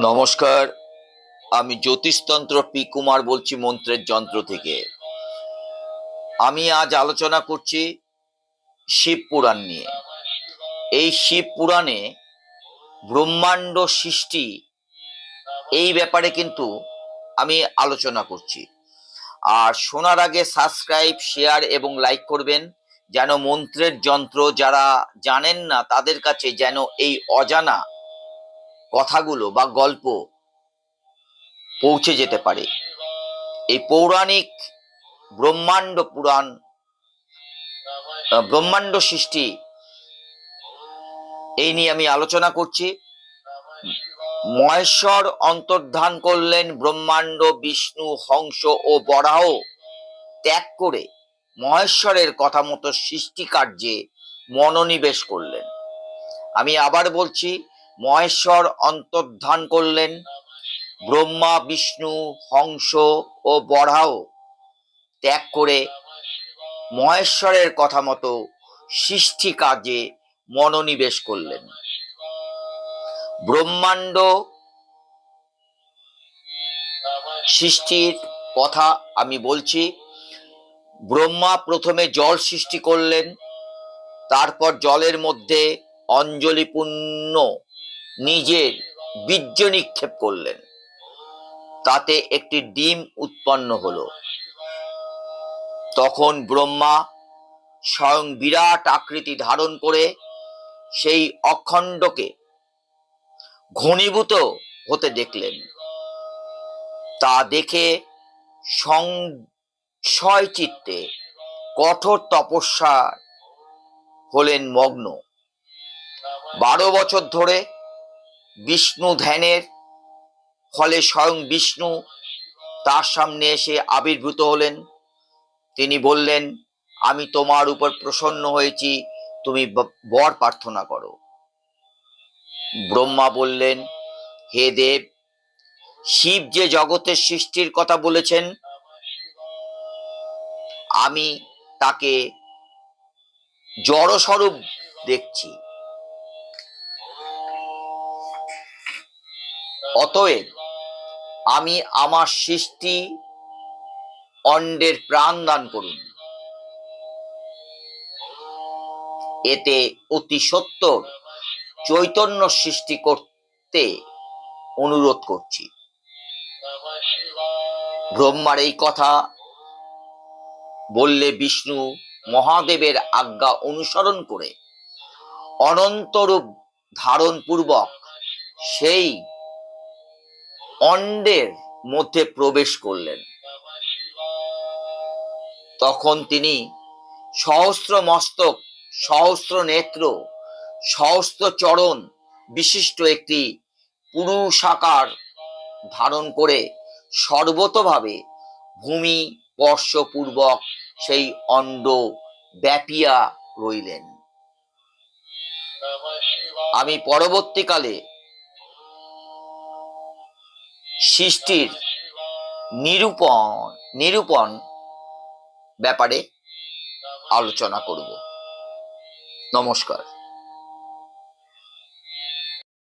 নমস্কার, আমি জ্যোতিষতন্ত্র পি কুমার বলছি মন্ত্রের যন্ত্র থেকে। আমি আজ আলোচনা করছি শিব পুরাণ নিয়ে। এই শিব পুরাণে ব্রহ্মাণ্ড সৃষ্টি, এই ব্যাপারে কিন্তু আমি আলোচনা করছি। আর শোনার আগে সাবস্ক্রাইব, শেয়ার এবং লাইক করবেন, যেন মন্ত্রের যন্ত্র যারা জানেন না, তাদের কাছে যেন এই অজানা কথাগুলো বা গল্প পৌঁছে যেতে পারে। এই পৌরাণিক ব্রহ্মাণ্ড পুরাণ ব্রহ্মাণ্ড সৃষ্টি এই নিয়ে আমি আলোচনা করছি। মহেশ্বর অন্তর্ধান করলেন ব্রহ্মাণ্ড, বিষ্ণু, হংস ও বরাহ ত্যাগ করে মহেশ্বরের কথা মতো সৃষ্টি কার্যে মনোনিবেশ করলেন। আমি আবার বলছি মহেশ্বর অন্তর্ধান করলেন। ব্রহ্মা, বিষ্ণু, হংস ও বরাহ ত্যাগ করে মহেশ্বরের কথা মতো সৃষ্টি কাজে মনোনিবেশ করলেন। ব্রহ্মাণ্ড সৃষ্টির কথা আমি বলছি। ব্রহ্মা প্রথমে জল সৃষ্টি করলেন, তারপর জলের মধ্যে অঞ্জলিপূর্ণ নিজের বীর্য নিক্ষেপ করলেন। তাতে একটি ডিম উৎপন্ন হলো। তখন ব্রহ্মা স্বয়ং বিরাট আকৃতি ধারণ করে সেই অখণ্ডকে ঘনীভূত হতে দেখলেন। তা দেখে সংশয় চিত্তে কঠোর তপস্যা হলেন মগ্ন। বারো বছর ধরে বিষ্ণু ধ্যানের ফলে স্বয়ং বিষ্ণু তার সামনে এসে আবির্ভূত হলেন। তিনি বললেন, আমি তোমার উপর প্রসন্ন হয়েছি, তুমি বর প্রার্থনা করো। ব্রহ্মা বললেন, হে দেব, শিব যে জগতের সৃষ্টির কথা বলেছেন, আমি তাকে জড়স্বরূপ দেখছি। অতএব আমি আমার সৃষ্টি অন্ডের প্রাণ দান করুন। এতে অতি সত্তর চৈতন্য সৃষ্টি করতে অনুরোধ করছি। ব্রহ্মার এই কথা বললে বিষ্ণু মহাদেবের আজ্ঞা অনুসরণ করে অনন্তরূপ ধারণ পূর্বক সেই অন্ডের মধ্যে প্রবেশ করলেন। তখন তিনি সহস্র মস্তক, সহস্র নেত্র, সহস্র চরণ বিশিষ্ট একটি পুরুষাকার ধারণ করে সর্বতভাবে ভূমি স্পর্শপূর্বক সেই অণ্ড ব্যাপিয়া রইলেন। আমি পরবর্তীকালে সৃষ্টির নিরূপণ নিরূপণ ব্যাপারে আলোচনা করব। নমস্কার।